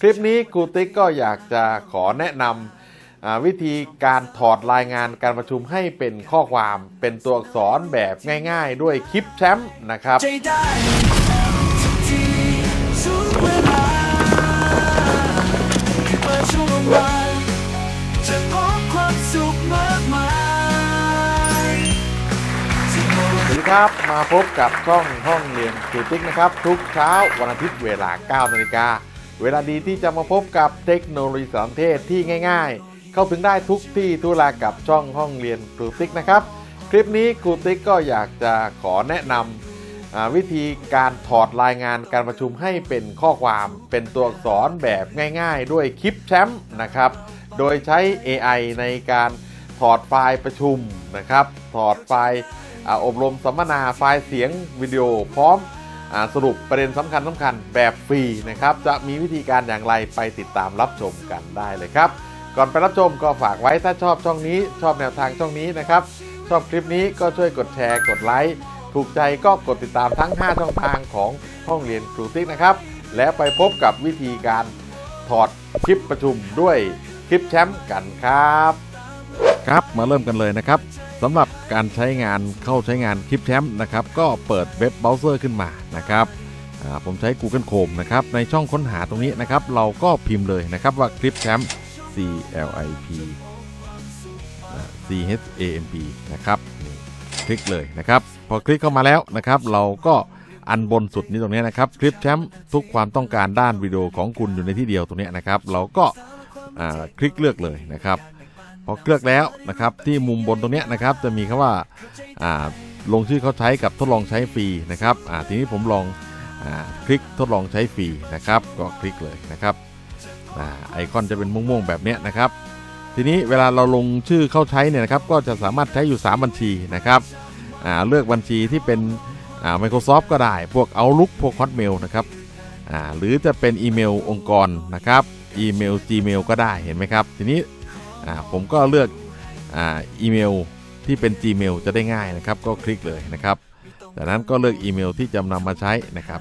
คลิปนี้ครูติ๊กก็อยากจะขอแนะนำวิธีการถอดรายงานการประชุมให้เป็นข้อความเป็นตัวอักษรแบบง่ายๆ ด้วยคลิปแชมป์นะครับความสุขมากมายที่มองสวัสดีครับมาพบกับช่องห้องเรียนครูติ๊กนะครับ ทุกเช้าวันอาทิตย์เวลา 9 นาฬิกา เวลาดีที่จะมาพบกับเทคโนโลยีสารเทศที่ง่ายๆ เข้าถึงได้ทุกที่ทุกเวลากับช่องห้องเรียนครูติ๊กนะครับ คลิปนี้ครูติ๊กก็อยากจะขอแนะนำวิธีการถอดรายงานการประชุมให้เป็นข้อความเป็นตัวอักษรแบบง่ายๆ ด้วยคลิปแชมป์นะครับ โดยใช้ AI ในการถอดไฟล์ประชุมนะครับ ถอดไฟล์อบรมสัมมนาไฟล์เสียงวิดีโอพร้อม สรุปประเด็นสำคัญสำคัญแบบฟรีนะครับ จะมีวิธีการอย่างไรไปติดตามรับชมกันได้เลยครับ ก่อนไปรับชมก็ฝากไว้ถ้าชอบช่องนี้ ชอบแนวทางช่องนี้นะครับ ชอบคลิปนี้ก็ช่วยกดแชร์กดไลค์ถูกใจก็กดติดตามทั้ง 5 ช่องทางของห้องเรียนครูติ๊กนะครับ แล้วไปพบกับวิธีการถอดคลิปประชุมด้วยคลิปแชมป์กันครับ ครับมาเริ่มกันเลยนะครับ สำหรับการใช้งานเข้าใช้งานคลิปแชมป์นะครับก็เปิดเว็บเบราว์เซอร์ขึ้นมานะครับผมใช้ Google Chrome นะครับในช่องค้นหาตรงนี้นะครับ เราก็พิมพ์เลยนะครับว่าคลิปแชมป์ C L I P C H A M P นะครับคลิกเลยนะครับ พอคลิกเข้ามาแล้วนะครับ เราก็อันบนสุดนี้ตรงนี้นะครับ คลิปแชมป์ทุกความต้องการด้านวิดีโอของคุณอยู่ในที่เดียวตรงนี้นะครับ เราก็คลิกเลือกเลยนะครับ พอเลือกแล้วนะครับที่มุมบนตรงนี้นะครับจะมีคำว่าอ่าลงชื่อเขาใช้กับทดลองใช้ฟรีนะครับทีนี้ผมลองอคลิกทดลองใช้ฟรีนะครับ ก็คลิกเลยนะครับอไอคอนจะเป็นม่วงๆแบบนี้นะครับ ทีนี้เวลาเราลงชื่อเข้าใช้เนี่ยนะครับก็จะสามารถใช้อยู่ 3 บัญชีนะครับเลือกบัญชีที่เป็น Microsoft ก็ได้ พวก Outlook พวก Hotmail นะครับหรือจะเป็นอีเมลองค์กรนะครับอีเมล Gmail ก็ได้เห็นไหมครับ ทีนี้ อ่าผมก็เลือกอาอีเมลที่เป็น Gmail จะได้ง่ายนะครับก็คลิกเลยนะครับจากนั้นก็เลือกอีเมลที่จะนำมาใช้นะครับ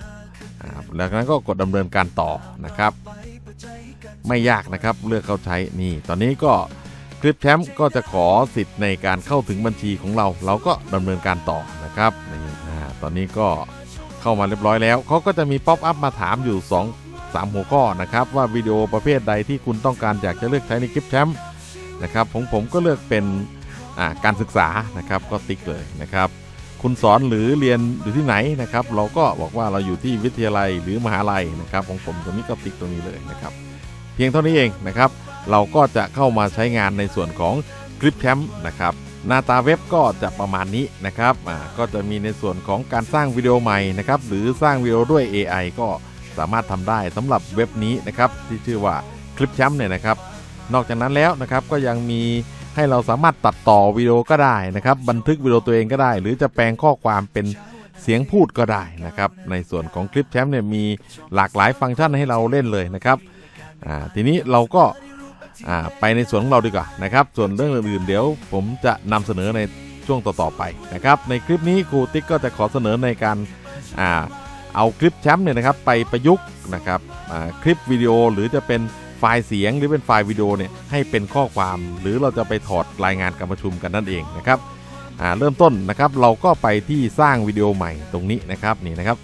แล้วจากนั้นก็กดดำเนินการต่อนะครับ ไม่ยากนะครับเลือกเข้าใช้นี่ ตอนนี้ก็คลิปแชมป์ก็จะขอสิทธิ์ในการเข้าถึงบัญชีของเรา เราก็ดำเนินการต่อนะครับนี่ตอนนี้ก็เข้ามาเรียบร้อยแล้วเขาก็จะมีป๊อปอัพมาถามอยู่ 2 3 หัวข้อนะครับว่าวิดีโอประเภทใดที่คุณต้องการอยากจะเลือกใช้ในคลิปแชมป์ นะครับของผมก็เลือกเป็นการศึกษานะครับก็ติ๊กเลยนะครับ คุณสอนหรือเรียนอยู่ที่ไหนนะครับ เราก็บอกว่าเราอยู่ที่วิทยาลัยหรือมหาลัยนะครับ ของผมตรงนี้ก็ติ๊กตรงนี้เลยนะครับ เพียงเท่านี้เองนะครับ เราก็จะเข้ามาใช้งานในส่วนของคลิปแชมป์นะครับหน้าตาเว็บก็จะประมาณนี้นะครับอ่าก็จะมีในส่วนของการสร้างวิดีโอใหม่นะครับหรือสร้างวิดีโอด้วย AI ก็สามารถทำได้สำหรับเว็บนี้นะครับที่ชื่อว่าคลิปแชมป์เนี่ยนะครับ นอกจากนั้นแล้วนะครับก็ยังมีให้เราสามารถตัดต่อวิดีโอก็ได้นะครับบันทึกวิดีโอตัวเองก็ได้ หรือจะแปลงข้อความเป็นเสียงพูดก็ได้นะครับในส่วนของคลิปแชมป์เนี่ยมีหลากหลายฟังก์ชันให้เราเล่นเลยนะครับทีนี้เราก็าไปในส่วนของเราดีกว่านะครับส่วนเรื่องอื่นๆเดี๋ยวผมจะนำเสนอในช่วงต่อๆไปนะครับในคลิปนี้ครูติ๊กก็จะขอเสนอในการอาเอาคลิปแชมป์เนี่ยนะครับไปประยุกต์นะครับคลิปวิดีโอหรือจะเป็น ฟล์เสียงหรือเป็นไฟล์วิดีโอเนี่ยให้เป็นข้อความ หรือเราจะไปถอดรายงานการประชุมกันนั่นเองนะครับอ่าเริ่มต้นนะครับเราก็ไปที่สร้างวิดีโอใหม่ตรงนี้นะครับนี่นะครับ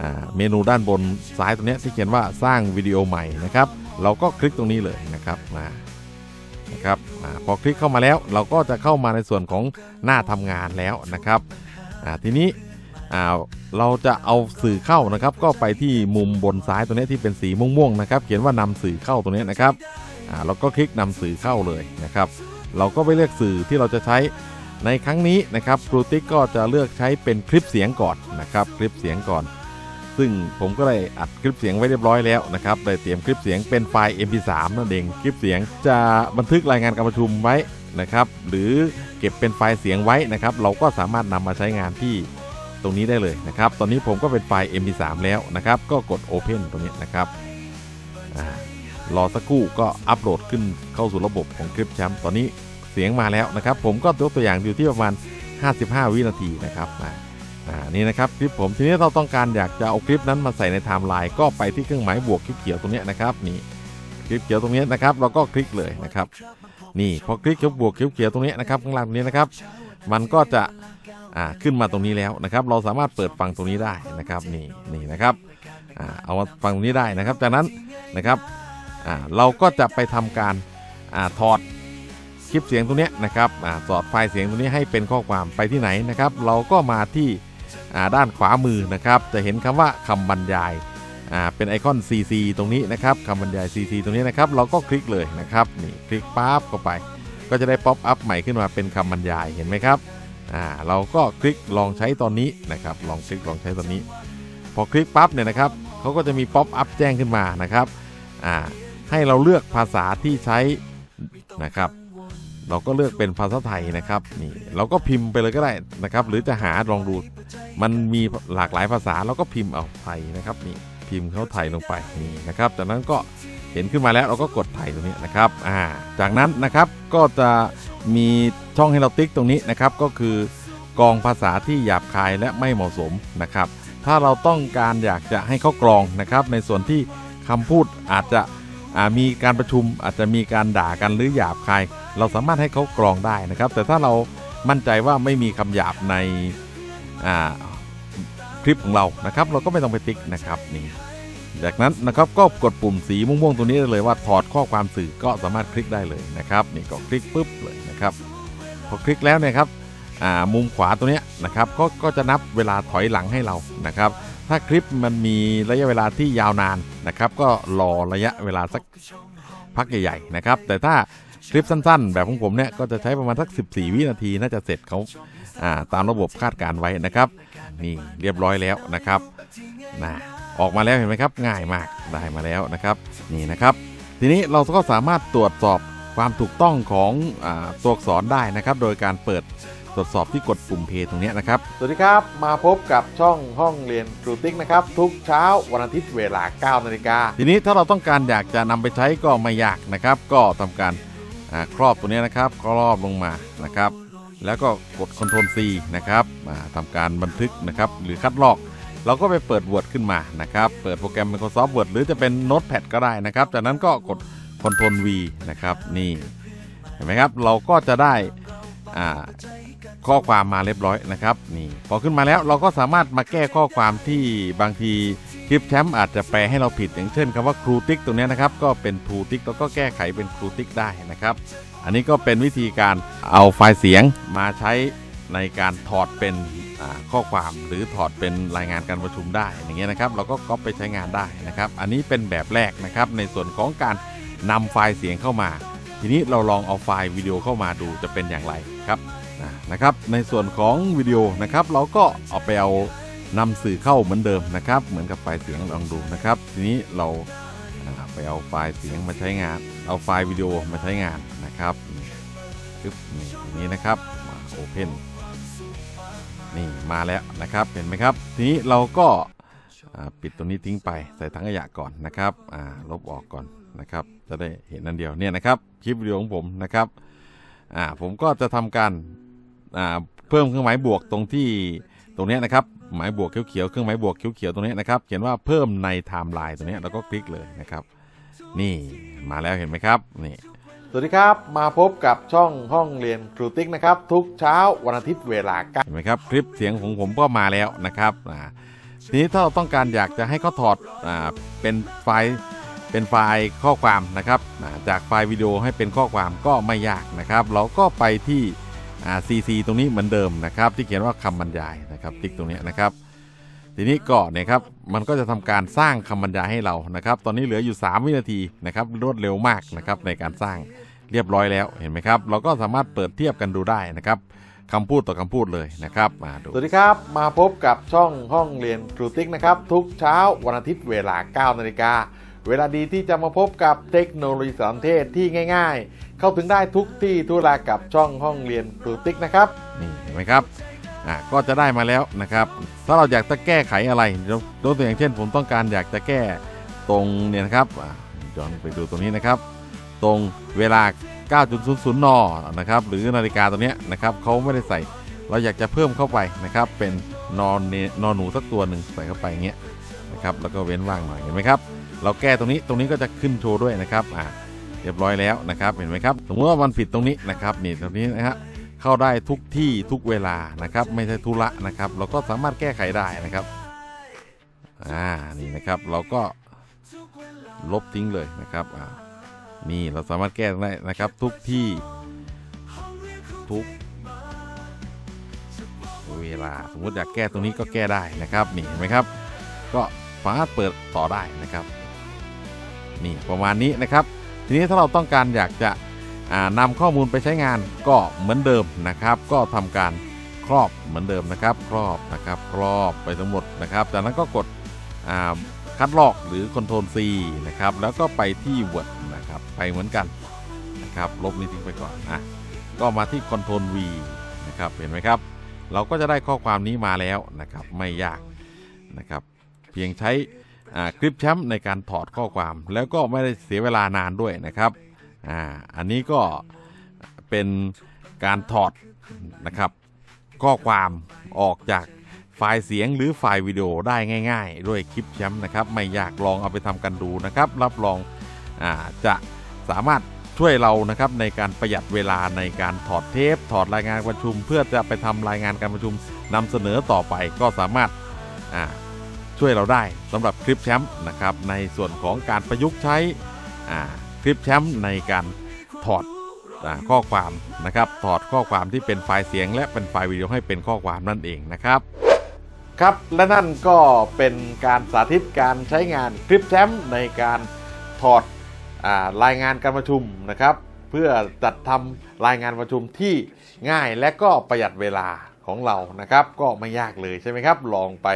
อ่าเมนูด้านบนซ้ายตรงเนี้ยที่เขียนว่าสร้างวิดีโอใหม่นะครับ เราก็คลิกตรงนี้เลยนะครับมานะครับอาพอคลิกเข้ามาแล้ว เราก็จะเข้ามาในส่วนของหน้าทำงานแล้วนะครับอ่าทีนี้อ่า เราจะเอาสื่อเข้านะครับ ก็ไปที่มุมบนซ้ายตรงนี้ที่เป็นสีม่วงๆนะครับ เขียนว่านำสื่อเข้าตรงนี้นะครับอ่าเราก็คลิกนำสื่อเข้าเลยนะครับ เราก็ไปเลือกสื่อที่เราจะใช้ในครั้งนี้นะครับครูติ๊กก็จะเลือกใช้เป็นคลิปเสียงก่อนนะครับ คลิปเสียงก่อน ซึ่งผมก็ได้อัดคลิปเสียงไว้เรียบร้อยแล้วนะครับได้เตรียมคลิปเสียงเป็นไฟล์ MP3 นั่นเองคลิปเสียงจะบันทึกรายงานการประชุมไว้นะครับ หรือเก็บเป็นไฟล์เสียงไว้นะครับ เราก็สามารถนำมาใช้งานที่ ตรงนี้ได้เลยนะครับ ตอนนี้ผมก็เป็นไฟล์ MP3 แล้วนะครับ ก็กด Open ตรงนี้นะครับอรอสักครู่ก็อัปโหลดขึ้นเข้าสู่ระบบของคลิปแชมป์ตอนนี้เสียงมาแล้วนะครับ ผมก็ยกตัวอย่างอยู่ที่ประมาณ 55 วินาทีนะครับอ่านี่นะครับคลิปผมทีนี้เราต้องการอยากจะเอาคลิปนั้นมาใส่ในไทม์ไลน์ก็ไปที่เครื่องหมายบวกเขียวๆตรงนี้นะครับนี่คลิปเขียวตรงนี้นะครับเราก็คลิกเลยนะครับ นี่พอคลิกเขียวบวกเขียวๆตรงนี้นะครับข้างล่างนี้นะครับ มันก็จะ อ่าขึ้นมาตรงนี้แล้วนะครับเราสามารถเปิดฟังตรงนี้ได้นะครับนี่นี่นะครับอ่าเอามาฟังตรงนี้ได้นะครับ จากนั้นนะครับอ่าเราก็จะไปทำการอ่าถอดคลิปเสียงตรงนี้นะครับอ่าสอดไฟล์เสียงตรงนี้ให้เป็นข้อความไปที่ไหนนะครับ เราก็มาที่อ่าด้านขวามือนะครับ จะเห็นคำว่าคำบรรยายอ่าเป็นไอคอน CC ตรงนี้นะครับคำบรรยาย CC ตรงนี้นะครับ เราก็คลิกเลยนะครับนี่คลิกปั๊บเข้าไป ก็จะได้ป๊อปอัพใหม่ขึ้นมาเป็นคำบรรยายเห็นไหมครับ อ่าเราก็คลิกลองใช้ตอนนี้นะครับ ลองคลิกลองใช้ตอนนี้ พอคลิกปั๊บเนี่ยนะครับเขาก็จะมีป๊อปอัพแจ้งขึ้นมานะครับอ่าให้เราเลือกภาษาที่ใช้นะครับ เราก็เลือกเป็นภาษาไทยนะครับนี่เราก็พิมพ์ไปเลยก็ได้นะครับ หรือจะหาลองดูมันมีหลากหลายภาษาเราก็พิมพ์เอาไทยนะครับนี่พิมพ์เขาไทยลงไปนี่นะครับ จากนั้นก็เห็นขึ้นมาแล้วเราก็กดไทยตรงนี้นะครับอ่าจากนั้นนะครับก็จะมี ช่องให้เราติ๊กตรงนี้นะครับก็คือกองภาษาที่หยาบคายและไม่เหมาะสมนะครับ ถ้าเราต้องการอยากจะให้เขากรองนะครับ ในส่วนที่คำพูดอาจจะมีการประชุมอาจจะมีการด่ากันหรือหยาบคาย เราสามารถให้เขากรองได้นะครับ แต่ถ้าเรามั่นใจว่าไม่มีคำหยาบในคลิปของเรานะครับ เราก็ไม่ต้องไปติ๊กนะครับนี่จากนั้นนะครับก็กดปุ่มสีม่วงๆตรงนี้ได้เลยว่าถอดข้อความสื่อก็สามารถคลิกได้เลยนะครับ นี่ก็คลิกปุ๊บเลยนะครับ พอคลิกแล้วเนี่ยครับมุมขวาตัวนี้นะครับก็ก็จะนับเวลาถอยหลังให้เรานะครับ ถ้าคลิปมันมีระยะเวลาที่ยาวนานนะครับ ก็รอระยะเวลาสักพักใหญ่ๆนะครับ แต่ถ้าคลิปสั้นๆ แบบของผมเนี่ยก็จะใช้ประมาณสัก 14 วินาทีน่าจะเสร็จเขาาตามระบบคาดการไว้นะครับ นี่เรียบร้อยแล้วนะครับนะออกมาแล้วเห็นไหมครับ ง่ายมากได้มาแล้วนะครับ นี่นะครับ ทีนี้เราก็สามารถตรวจสอบ ความถูกต้องของอาตัวอักษรได้นะครับ โดยการเปิดตรวจสอบที่กดปุ่มเพย์ตรงเนี้ยนะครับ สวัสดีครับ มาพบกับช่องห้องเรียนครูติ๊กนะครับ ทุกเช้าวันอาทิตย์เวลา 9 นาฬิกา ทีนี้ถ้าเราต้องการอยากจะนำไปใช้ก็ไม่ยากนะครับ ก็ทำการอาครอบตัวเนี้ยนะครับครอบลงมานะครับ แล้วก็กด Ctrl C นะครับอ่าทำการบันทึกนะครับ หรือคัดลอก เราก็ไปเปิด Word ขึ้นมานะครับ เปิดโปรแกรม Microsoft Word หรือจะเป็น Notepad ก็ได้นะครับ จากนั้นก็กด Ctrl V นะครับนี่เห็นไหมครับเราก็จะได้ข้อความมาเรียบร้อยนะครับนี่พอขึ้นมาแล้วเราก็สามารถมาแก้ข้อความที่บางทีคลิปแชมป์อาจจะแปลให้เราผิดอย่างเช่นคำว่าครูติ๊กตรงนี้นะครับก็เป็นครูติ๊กแล้วก็แก้ไขเป็นครูติ๊กได้นะครับ อันนี้ก็เป็นวิธีการเอาไฟล์เสียงมาใช้ในการถอดเป็นข้อความหรือถอดเป็นรายงานการประชุมได้อย่างเงี้ยนะครับ เราก็ก๊อปไปใช้งานได้นะครับ อันนี้เป็นแบบแรกนะครับในส่วนของการ นำไฟล์เสียงเข้ามา ทีนี้เราลองเอาไฟล์วิดีโอเข้ามาดูจะเป็นอย่างไรครับนะครับในส่วนของวิดีโอนะครับเราก็เอาไปเอานำสื่อเข้าเหมือนเดิมนะครับ เหมือนกับไฟล์เสียงลองดูนะครับ ทีนี้เราไปเอาไฟล์เสียงมาใช้งาน เอาไฟล์วิดีโอมาใช้งานนะครับปึ๊บนี่นี้นะครับมาโอเพนนี่มาแล้วนะครับเห็นไหมครับ ทีนี้เราก็ปิดตรงนี้ทิ้งไปใส่ถังขยะก่อนนะครับลบออกก่อน นะครับจะได้เห็นนั่นเดียวเนี่ยนะครับคลิปวิดีโอของผมนะครับอ่าผมก็จะทำการอ่าเพิ่มเครื่องหมายบวกตรงที่ตรงเนี้ยนะครับหมายบวกเขียวๆเครื่องหมายบวกเขียวๆตรงเนี้ยนะครับเขียนว่าเพิ่มในไทม์ไลน์ตรงเนี้ยเราก็คลิกเลยนะครับ นี่มาแล้วเห็นไหมครับนี่สวัสดีครับ มาพบกับช่องห้องเรียนครูติ๊กนะครับ ทุกเช้าวันอาทิตย์เวลาเห็นไหมครับ คลิปเสียงของผมก็มาแล้วนะครับอ่าทีนี้ถ้าเราต้องการอยากจะให้เขาถอดอ่าเป็นไฟล์ เป็นไฟล์ข้อความนะครับจากไฟล์วิดีโอให้เป็นข้อความก็ไม่ยากนะครับ เราก็ไปที่ CC ตรงนี้เหมือนเดิมนะครับ ที่เขียนว่าคำบรรยายนะครับติ๊กตรงนี้นะครับ ทีนี้ก็เนี่ยครับมันก็จะทำการสร้างคำบรรยายให้เรานะครับ ตอนนี้เหลืออยู่ 3 วินาทีนะครับรวดเร็วมากนะครับในการสร้างเรียบร้อยแล้วเห็นไหมครับ เราก็สามารถเปิดเทียบกันดูได้นะครับคำพูดต่อคำพูดเลยนะครับมาดูสวัสดีครับ มาพบกับช่องห้องเรียนครูติ๊กนะครับ ทุกเช้าวันอาทิตย์เวลา 9 นาฬิกา เวลาดีที่จะมาพบกับเทคโนโลยีสารเทศที่ง่าย ๆ เข้าถึงได้ทุกที่ทุกเวลากับช่องห้องเรียนครูติ๊กนะครับนี่เห็นไหมครับอะก็จะได้มาแล้วนะครับ ถ้าเราอยากจะแก้ไขอะไรยกตัวอย่างเช่น ผมต้องการอยากจะแก้ตรงเนี่ยนะครับย้อนไปดูตรงนี้นะครับ ตรงเวลา 9.00 น นะครับ หรือนาฬิกาตัวเนี้ยนะครับเขาไม่ได้ใส่ เราอยากจะเพิ่มเข้าไปนะครับ เป็นนอนเนนอนหนูสักตัวหนึ่งใส่เข้าไปอย่างเงี้ยนะครับ แล้วก็เว้นว่างหน่อยเห็นไหมครับ เราแก้ตรงนี้ตรงนี้ก็จะขึ้นโชว์ด้วยนะครับอ่าเรียบร้อยแล้วนะครับเห็นไหมครับสมมติว่ามันผิดตรงนี้นะครับนี่ตรงนี้นะครับเข้าได้ทุกที่ทุกเวลานะครับ ไม่ใช่ธุระนะครับ เราก็สามารถแก้ไขได้นะครับอ่านี่นะครับเราก็ลบทิ้งเลยนะครับอ่านี่เราสามารถแก้ได้นะครับทุกที่ทุกเวลาสมมติอยากแก้ตรงนี้ก็แก้ได้นะครับนี่เห็นไหมครับ ก็สามารถเปิดต่อได้นะครับ นี่ประมาณนี้นะครับ ทีนี้ถ้าเราต้องการอยากจะอ่านำข้อมูลไปใช้งานก็เหมือนเดิมนะครับ ก็ทำการครอบเหมือนเดิมนะครับ ครอบนะครับครอบไปทั้งหมดนะครับ จากนั้นก็กดคัดลอกหรือ Ctrl C นะครับ แล้วก็ไปที่ Word นะครับ ไปเหมือนกันนะครับ ลบนี้ทิ้งไปก่อนอะก็มาที่ Ctrl V นะครับ เห็นไหมครับ เราก็จะได้ข้อความนี้มาแล้วนะครับ ไม่ยากนะครับ เพียงใช้ คลิปแชมป์ในการถอดข้อความ แล้วก็ไม่ได้เสียเวลานานด้วยนะครับอ่าอันนี้ก็เป็นการถอดนะครับ ข้อความออกจากไฟล์เสียงหรือไฟล์วิดีโอได้ง่าย ๆ ด้วยคลิปแชมป์นะครับ ไม่อยากลองเอาไปทำกันดูนะครับ รับรองอาจะสามารถช่วยเรานะครับในการประหยัดเวลาในการถอดเทป ถอดรายงานประชุม เพื่อจะไปทำรายงานการประชุมนำเสนอต่อไปก็สามารถอ่า ช่วยเราได้สำหรับคลิปแชมป์นะครับในส่วนของการประยุกต์ใช้คลิปแชมป์ในการถอดอข้อความนะครับถอดข้อความที่เป็นไฟล์เสียง และเป็นไฟล์วิดีโอให้เป็นข้อความนั่นเองนะครับ ครับและนั่นก็เป็นการสาธิตการใช้งานคลิปแชมป์ในการถอดอรายงานการประชุมนะครับ เพื่อจัดทำรายงานประชุมที่ง่ายและก็ประหยัดเวลาของเรานะครับ ก็ไม่ยากเลยใช่ไหมครับ ลองไป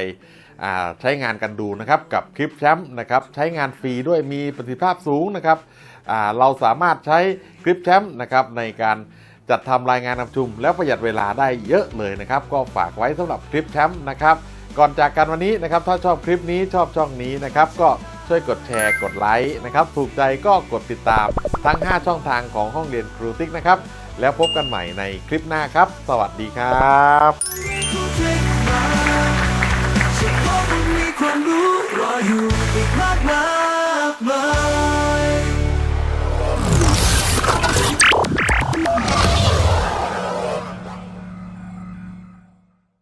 ใช้งานกันดูนะครับกับคลิปแชมป์นะครับใช้งานฟรีด้วยมีประสิทธิภาพสูงนะครับเราสามารถใช้คลิปแชมป์นะครับในการจัดทำรายงานประชุม แล้วประหยัดเวลาได้เยอะเลยนะครับ ก็ฝากไว้สำหรับคลิปแชมป์นะครับก่อนจากกันวันนี้นะครับถ้าชอบคลิปนี้ชอบช่องนี้นะครับก็ช่วยกดแชร์กดไลค์นะครับถูกใจก็กดติดตามทั้ง 5 ช่องทางของห้องเรียนครูติ๊กนะครับ แล้วพบกันใหม่ในคลิปหน้าครับ สวัสดีครับ อยู่อีกมากมาย